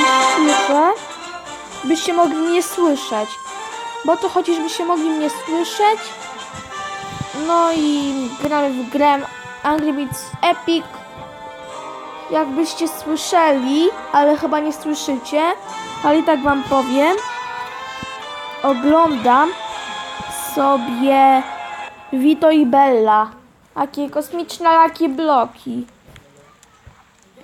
Jest ciszę, byście mogli mnie słyszeć. Bo to chodzi, żebyście mogli mnie słyszeć. No i gramy w grę Angry Beats Epic. Jakbyście słyszeli, ale chyba nie słyszycie, ale i tak wam powiem. Oglądam sobie Vito i Bella. Takie kosmiczne jakie bloki.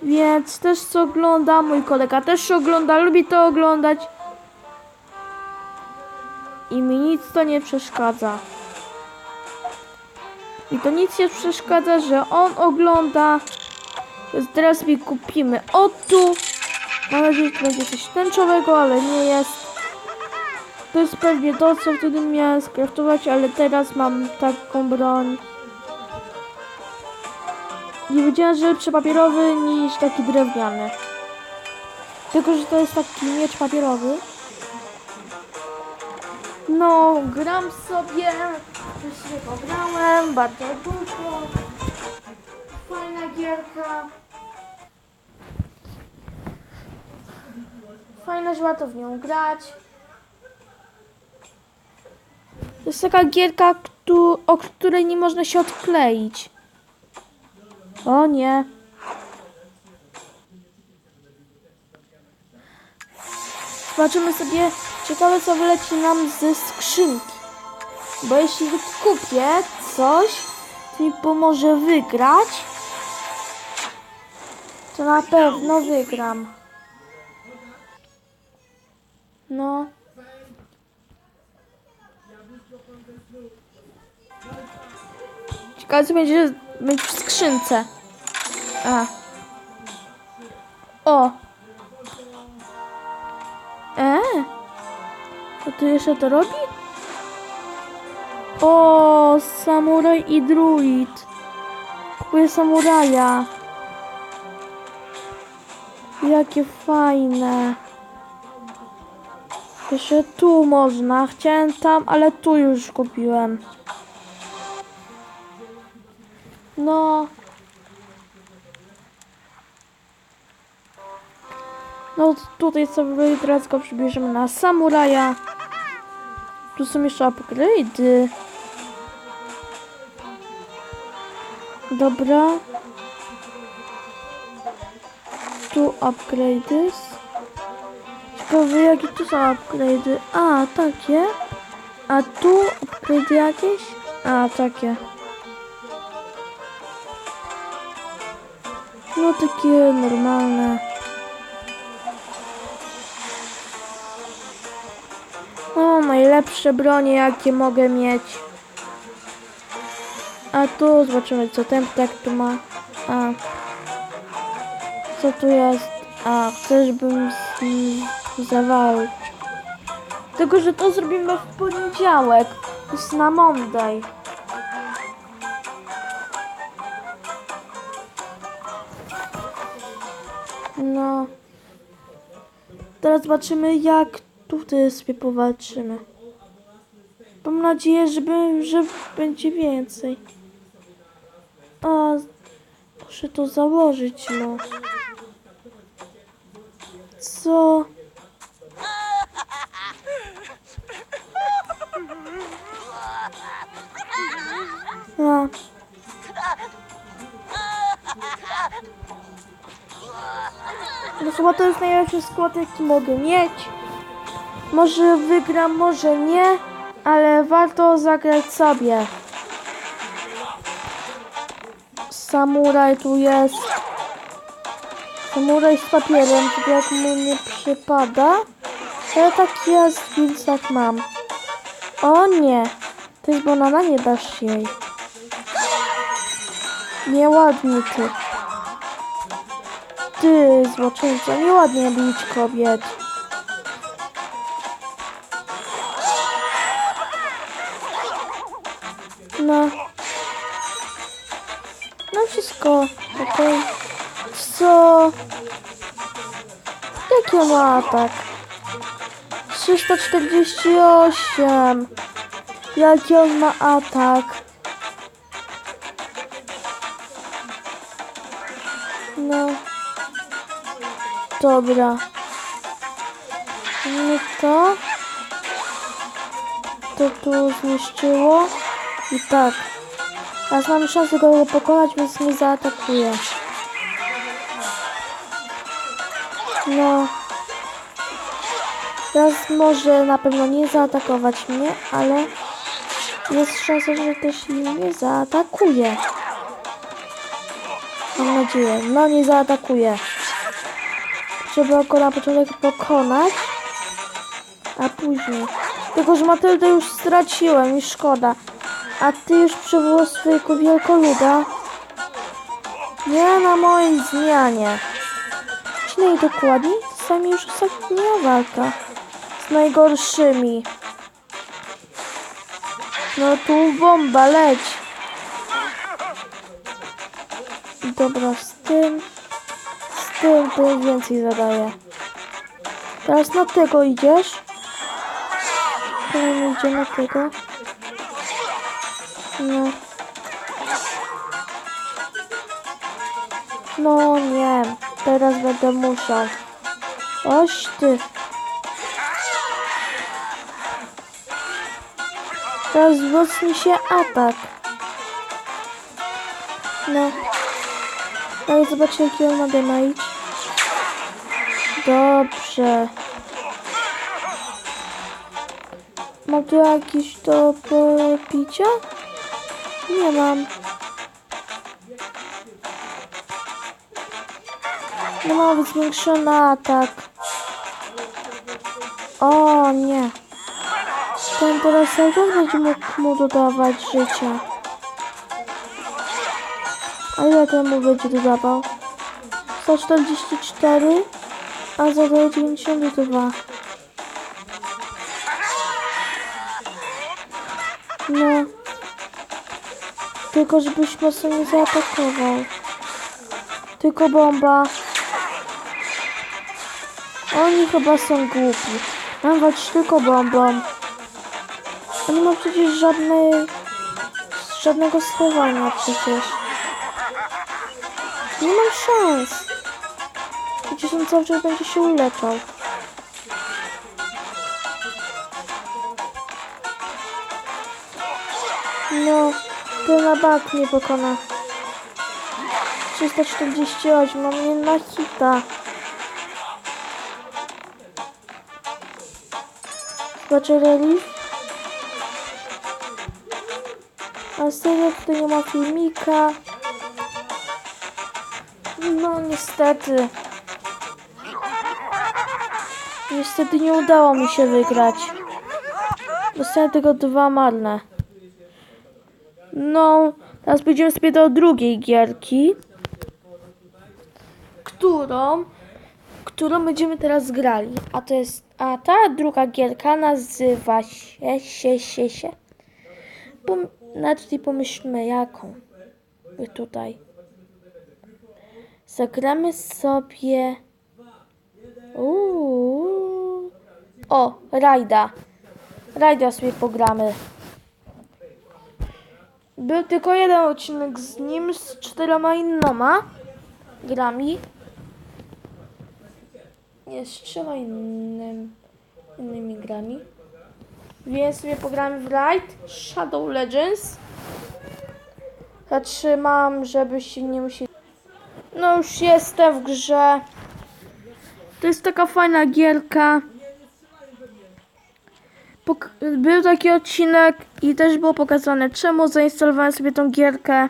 Więc też co ogląda, mój kolega też ogląda, lubi to oglądać. I mi nic to nie przeszkadza. I to nic nie przeszkadza, że on ogląda. Więc teraz mi kupimy o tu. Mam nadzieję, że będzie coś tęczowego, ale nie jest. To jest pewnie to, co wtedy miałem skraftować, ale teraz mam taką broń. Nie wiedziałem, że lepszy papierowy niż taki drewniany. Tylko, że to jest taki miecz papierowy. No, gram sobie. Już sobie pograłem, bardzo dużo. Fajna gierka. Fajne, że łatwo w nią grać. To jest taka gierka, o której nie można się odkleić. O nie. Zobaczymy sobie ciekawe co wyleci nam ze skrzynki. Bo jeśli kupię coś, co mi pomoże wygrać, to na pewno wygram. No. Ciekawe co będzie, będzie w skrzynce. A. O. E. A tu jeszcze to robi? O, samuraj i druid. Kupuję samuraja. Jakie fajne. Jeszcze tu można. Chciałem tam, ale tu już kupiłem. No. No tutaj sobie teraz go przybierzemy na samuraja. Tu są jeszcze upgrade'y. Dobra. Tu upgrade'y. Ciekawe jakie tu są upgrade'y. A, takie. A tu upgrade'y jakieś? A, takie. No takie normalne. O, najlepsze bronie jakie mogę mieć. A tu zobaczymy co ten ptak tu ma. A. Co tu jest? A, chcesz bym z nim zawalczył. Tylko, że to zrobimy w poniedziałek. To jest na Monday. Teraz zobaczymy, jak tutaj sobie powalczymy. Mam nadzieję, żeby, że będzie więcej. A, muszę to założyć, no. Co? A. No chyba to jest najlepszy skład, jaki mogę mieć. Może wygram, może nie, ale warto zagrać sobie. Samuraj tu jest. Samuraj z papierem, żeby jak mu nie przypada. Ale tak jest, więc tak mam. O nie, to jest banana, nie dasz jej. Nieładnie ty. Ty, złoczyńco, nieładnie bić kobiet. No. No wszystko. Okej. Co? Jaki on ma atak? 348. Jaki on ma atak? Dobra. No to. To tu zniszczyło. I tak. Teraz mamy szansę go pokonać, więc nie zaatakuje. No. Teraz może na pewno nie zaatakować mnie, ale jest szansa, że też nie zaatakuje. Mam nadzieję. No nie zaatakuje. Trzeba go na początek pokonać, a później. Tylko, że Matyldę już straciłem i szkoda. A ty już przywołasz swojego wielkoluda. Nie na mojej zmianie. Czy dokładniej? Sami już ostatnia walka z najgorszymi. No tu bomba, leć. Dobra, z tym, to więcej zadaję. Teraz na tego idziesz. Kolejny idzie na tego. No. No nie, teraz będę musiał. Oś ty. Teraz wzmocni się atak. No. Ale zobaczcie jaki on ma damage. Dobrze. Mam tu jakieś do picia? Nie mam. No mam zwiększony atak. O nie. Ten czas będzie mógł mu dodawać życia. A ile ten mu będzie dodawał? 144, a zadaje 92. No. Tylko żebyś mocno nie zaatakował. Tylko bomba. Oni chyba są głupi. Mam walczyć tylko bombą. Oni ma przecież żadnej... żadnego schowania przecież. Nie mam szans. On cały czas będzie się uleczał. No, to na bank nie pokona. 348, mam nie na hita. Zobaczę relief. A serio, tutaj nie ma filmika. No niestety. Niestety nie udało mi się wygrać. Dostałem tylko dwa marne. No, teraz pójdziemy sobie do drugiej gierki. Którą, którą będziemy teraz grali. A to jest, a ta druga gierka nazywa się, się, się, się. Pom, nawet tutaj pomyślmy jaką. Tutaj. Zagramy sobie... Uuu. O, Rajda. Rajda sobie pogramy. Był tylko jeden odcinek z nim, z czteroma innoma grami. Nie, z trzema innym, innymi grami. Więc sobie pogramy w Raid Shadow Legends. Zatrzymam, żebyście nie musieli... No już jestem w grze. To jest taka fajna gierka. Był taki odcinek i też było pokazane, czemu zainstalowałem sobie tą gierkę.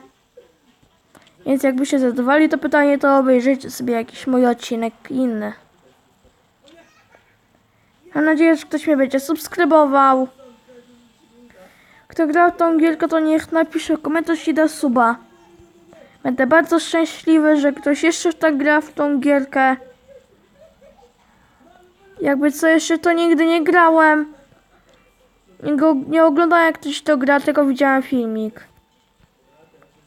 Więc jakby się zadowali to pytanie, to obejrzyjcie sobie jakiś mój odcinek inny. Mam nadzieję, że ktoś mnie będzie subskrybował. Kto grał w tą gierkę, to niech napisze komentarz i da suba. Będę bardzo szczęśliwy, że ktoś jeszcze tak gra w tą gierkę. Jakby co jeszcze to nigdy nie grałem. Nie, go, nie oglądałem jak ktoś to gra, tylko widziałem filmik.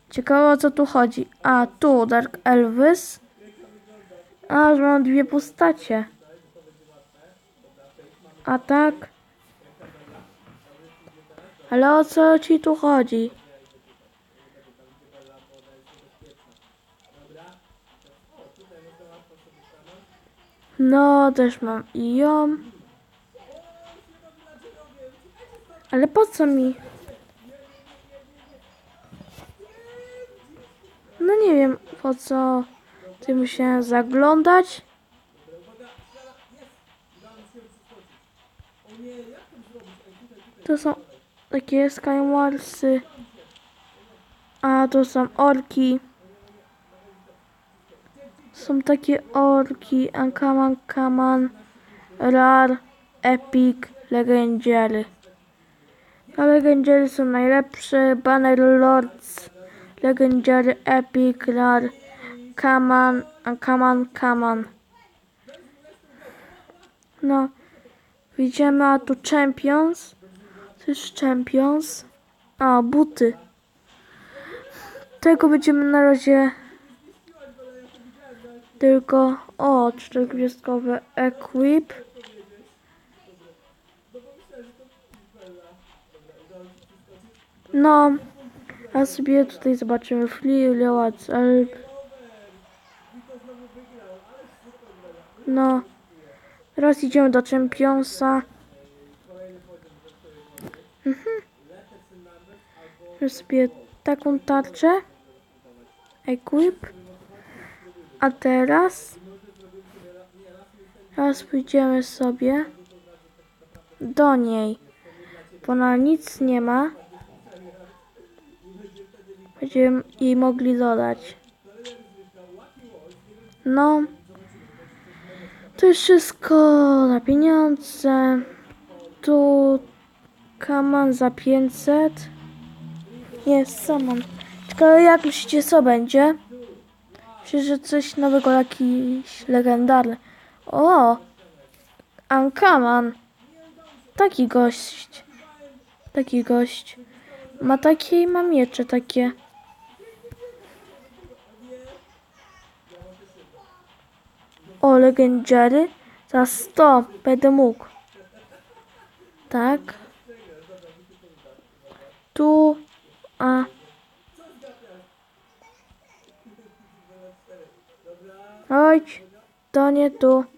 Ciekawe o co tu chodzi. A, tu Dark Elvis. A, że mam dwie postacie. A tak. Ale o co ci tu chodzi? No, też mam i ją. Ale po co mi? No nie wiem po co ty musiałem zaglądać. To są takie Skywarsy. A to są orki. Są takie orki. Ankaman, Kaman, Rar, Epic, Legendziary. A Legendziary są najlepsze. Banner Lords, Legendziary, Epic, Rar, Kaman, Ankaman, Kaman. No. Widzimy, a tu Champions. To jest Champions. A, buty. Tego będziemy na razie tylko... O, czterogwiazdkowe Equip. No, a sobie tutaj zobaczymy Leowards, Alp. No, teraz idziemy do Championsa. Weź sobie taką tarczę. Equip. A teraz. Teraz pójdziemy sobie do niej. Bo ona nic nie ma. Będziemy jej mogli dodać. No. To jest wszystko na pieniądze. Tu kaman za 500. Jest samon. Tylko jak myślicie co będzie? Myślę, że coś nowego, jakiś legendarny. O! Ankaman. Taki gość. Taki gość. Ma takie i ma miecze takie. O, legendziary. Za 100 będę mógł. Tak. Tu. A. Chodź. To nie tu.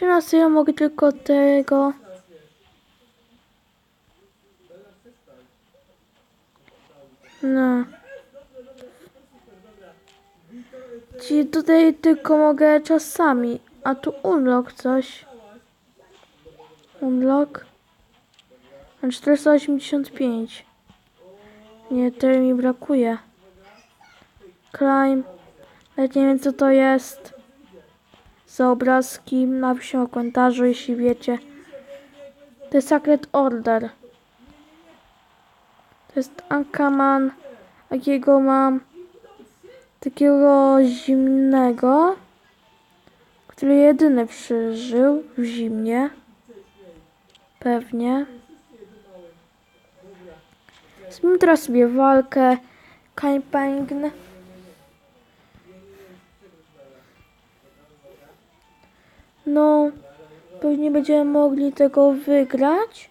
Trzynasty ja mogę tylko tego. No. Ci tutaj tylko mogę czasami. A tu unlock coś. Unlock. Mam 485. Nie, tyle mi brakuje. Climb. Nawet nie wiem co to jest. Za obrazki. Napiszę w komentarzu, jeśli wiecie. Jest Sacred Order. To jest Ankaman. Jakiego mam? Takiego zimnego. Który jedyny przeżył w zimnie. Pewnie. Zrobimy teraz sobie walkę. Kampangn. No, pewnie będziemy mogli tego wygrać.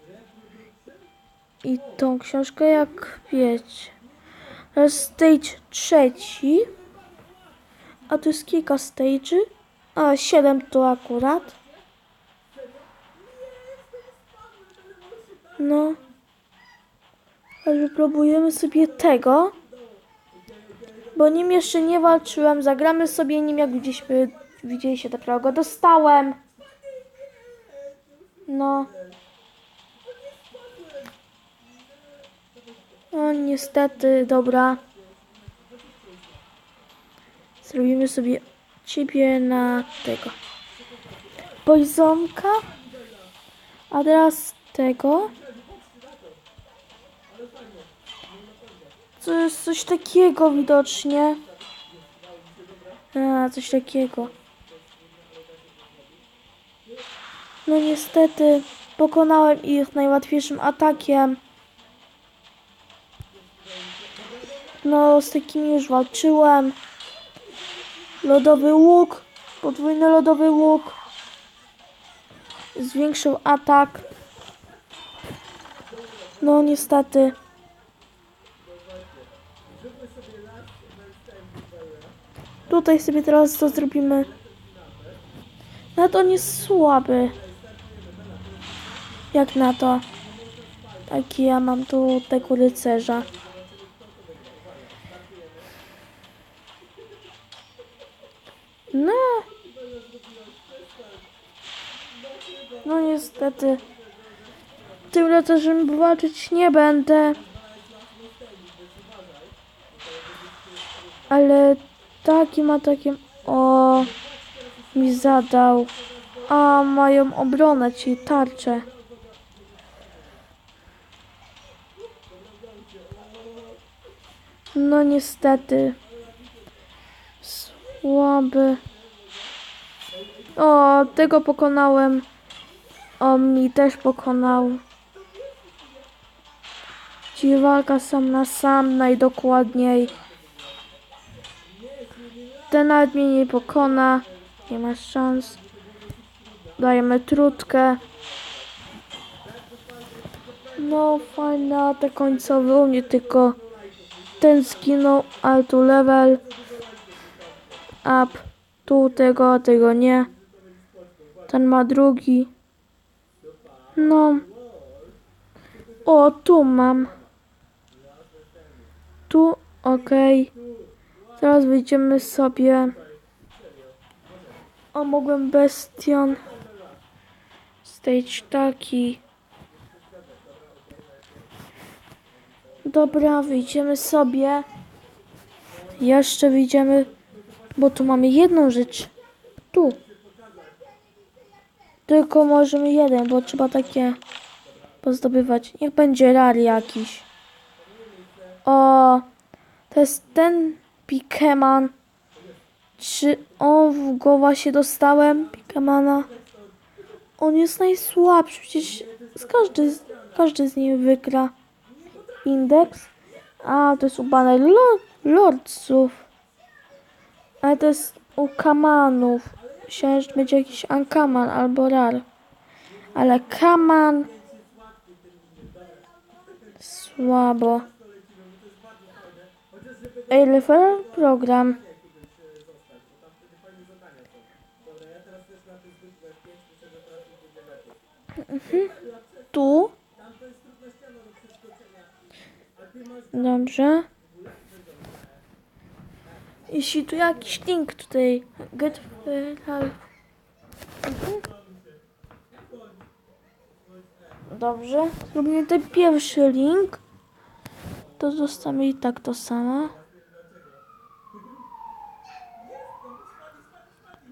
I tą książkę, jak wiecie. Teraz stage trzeci. A to jest kilka stage'y. A, siedem to akurat. No. Ale wypróbujemy sobie tego. Bo nim jeszcze nie walczyłem. Zagramy sobie nim, jak widzieliśmy, widzieliście, dopiero go dostałem. No. No niestety, dobra. Zrobimy sobie ciebie na tego. Poizonka. A teraz tego. To jest coś takiego widocznie. A, coś takiego. No niestety pokonałem ich najłatwiejszym atakiem. No, z takimi już walczyłem. Lodowy łuk. Podwójny lodowy łuk. Zwiększył atak. No, niestety. Tutaj sobie teraz to zrobimy. Nawet on jest słaby. Jak na to. Taki ja mam tu tego rycerza. No. No niestety. Tym rycerzem walczyć nie będę. Ale takim atakiem. O, mi zadał. A mają obronę, czyli tarczę. No niestety. Słaby. O, tego pokonałem. On mi też pokonał. Czyli walka sam na sam najdokładniej. Ten nawet mnie nie pokona. Nie ma szans. Dajemy trutkę. No fajna te końcowe. U mnie tylko ten zginął, ale tu level up. Tu tego, tego nie. Ten ma drugi. No. O, tu mam. Tu, okej. Teraz wyjdziemy sobie. O, mogłem bestion. Stage taki. Dobra, wyjdziemy sobie. Jeszcze wyjdziemy, bo tu mamy jedną rzecz. Tu. Tylko możemy jeden, bo trzeba takie pozdobywać. Niech będzie rar jakiś. O, to jest ten Pikeman. Czy on w głowa się dostałem? Pikemana. On jest najsłabszy. Przecież każdy, każdy z nich wygra. Indeks. A, to jest u baner lo- lordców. Ale to jest u kamanów. Myślałem, że będzie jakiś ankaman albo rar. Ale kaman... Słabo. Ej, referral program. Mhm. Tu. Dobrze. Jeśli tu jakiś link tutaj. Get. Mhm. Dobrze. Zrobimy ten pierwszy link. To zostanie i tak to samo.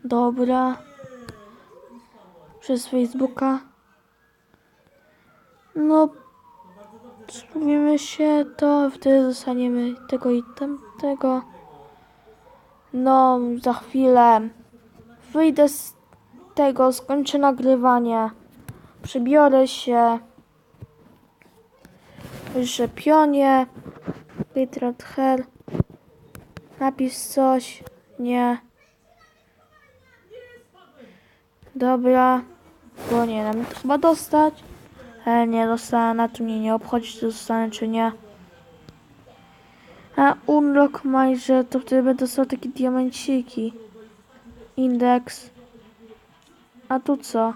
Dobra. Przez Facebooka. No. Spróbujemy się to, wtedy dostaniemy tego i tamtego. No, za chwilę. Wyjdę z tego, skończę nagrywanie. Przybiorę się. Rzepionie. Litrat hair. Napisz coś. Nie. Dobra. Bo nie wiem, to chyba dostać. E, nie dostanę, na to mnie nie obchodzi, czy dostanę, czy nie. A unlock majże, to wtedy będę dostał takie diamenciki. Indeks. A tu co?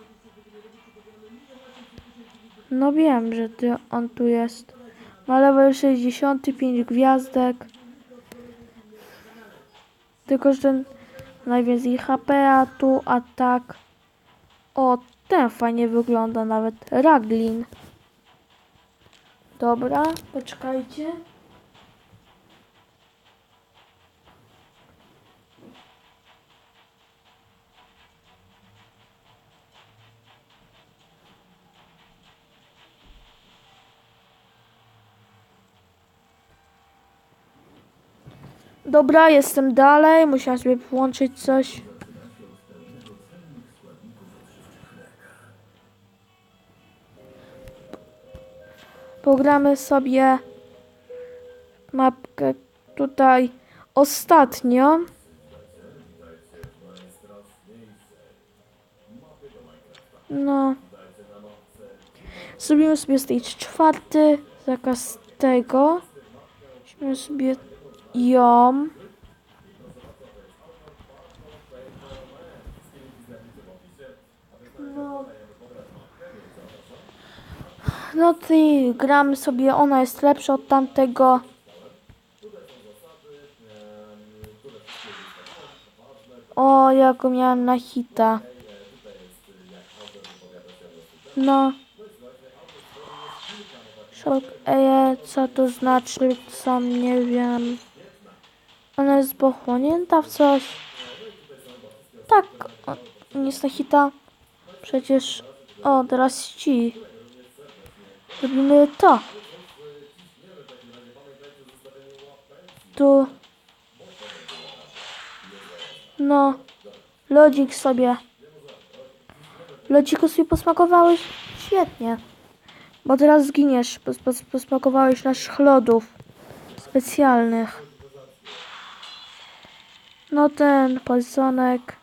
No wiem, że ty, on tu jest. Ma level 65 gwiazdek. Tylko, że ten najwięcej HP, a tu atak. O, ten fajnie wygląda nawet. Raglin. Dobra, poczekajcie. Dobra, jestem dalej. Musiałam sobie włączyć coś. Pogramy sobie mapkę tutaj ostatnio. No. Zrobimy sobie stage czwarty, zakaz tego. Weźmiemy sobie ją. No ty gramy sobie, ona jest lepsza od tamtego. O, ja miałem na hita. No. Szok, eje, co to znaczy, sam nie wiem. Ona jest pochłonięta w coś. Tak, nie jest na hita. Przecież, o, teraz ci. Robimy to. Tu. No. Lodzik sobie. Lodziku sobie posmakowałeś? Świetnie. Bo teraz zginiesz. Pos, pos, posmakowałeś naszych lodów. Specjalnych. No ten polizonek.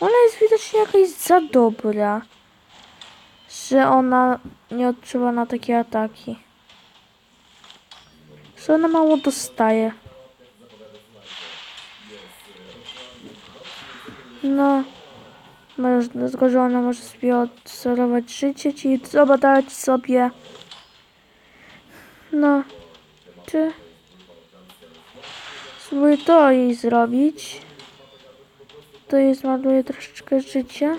Ona jest widocznie jakaś za dobra że ona nie odczuwa na takie ataki. Że ona mało dostaje. No. Dlatego, że ona może sobie odserować życie, czyli dać sobie. No. Czy... Spróbuję to jej zrobić. To jej zmarnuje troszeczkę życia.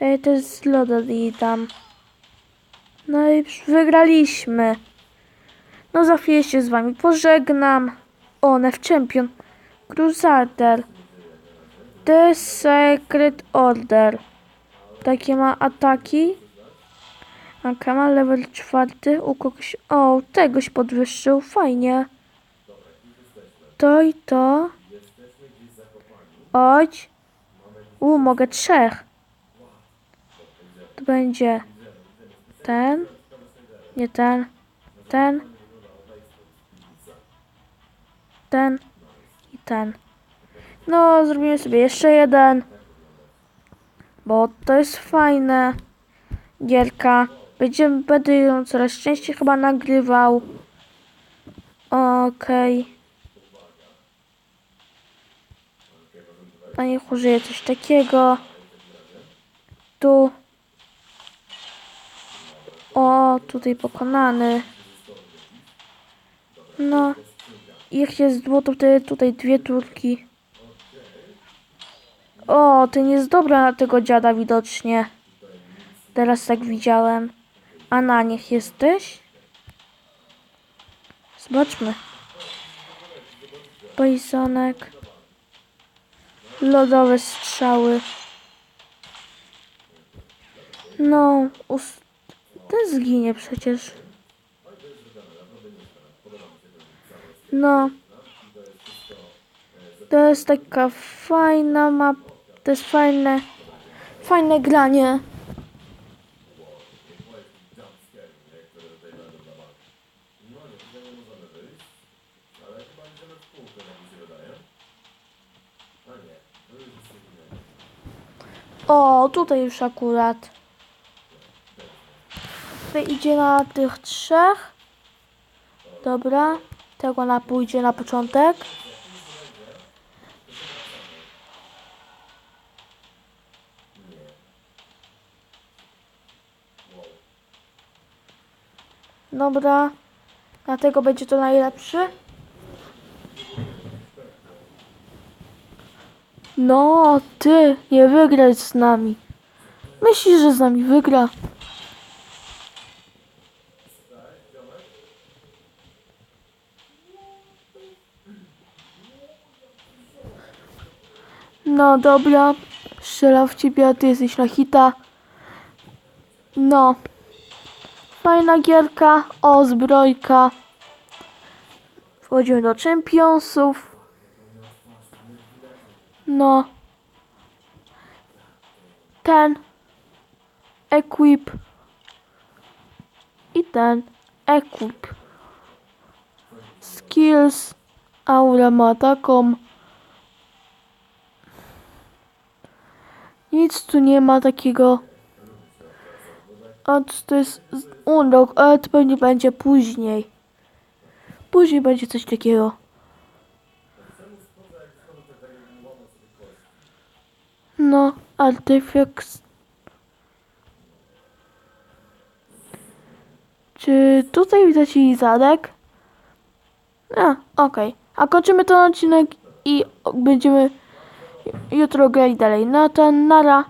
Ej, to jest loda i tam. No i wygraliśmy. No za chwilę się z wami pożegnam. O, Nef Champion. Crusader. The Secret Order. Takie ma ataki. A Kamal level czwarty u kogoś. O, tegoś podwyższył. Fajnie. To i to. Chodź. U, mogę trzech. To będzie ten, nie ten, ten, ten i ten. No, zrobimy sobie jeszcze jeden, bo to jest fajne. Gierka. Będziemy, będę ją coraz częściej chyba nagrywał. Okej. A niech użyję coś takiego. Tu. O, tutaj pokonany. No. Jak jest dwu, to tutaj dwie turki. O, ten jest dobra na tego dziada widocznie. Teraz tak widziałem. A na nich jesteś? Zobaczmy. Pojsonek. Lodowe strzały. No, ust zginie przecież. No. To jest taka fajna map. To jest fajne. Fajne granie. O, tutaj już akurat. Tutaj idzie na tych trzech. Dobra. Tego na pójdzie na początek. Dobra. Dlatego będzie to najlepszy. No, ty nie wygrać z nami. Myślisz, że z nami wygra? No dobra, strzelał w ciebie, ty jesteś na hita. No. Fajna gierka, o zbrojka. Wchodzimy do Championsów. No. Ten. Equip. I ten. Equip. Skills. Aura ma taką. Nic tu nie ma takiego. A to jest urok, ale to pewnie będzie później. Później będzie coś takiego. No, artefakt. Czy tutaj widać jej zadek? A, okej. A kończymy ten odcinek i będziemy jutro grali dalej. No to nara.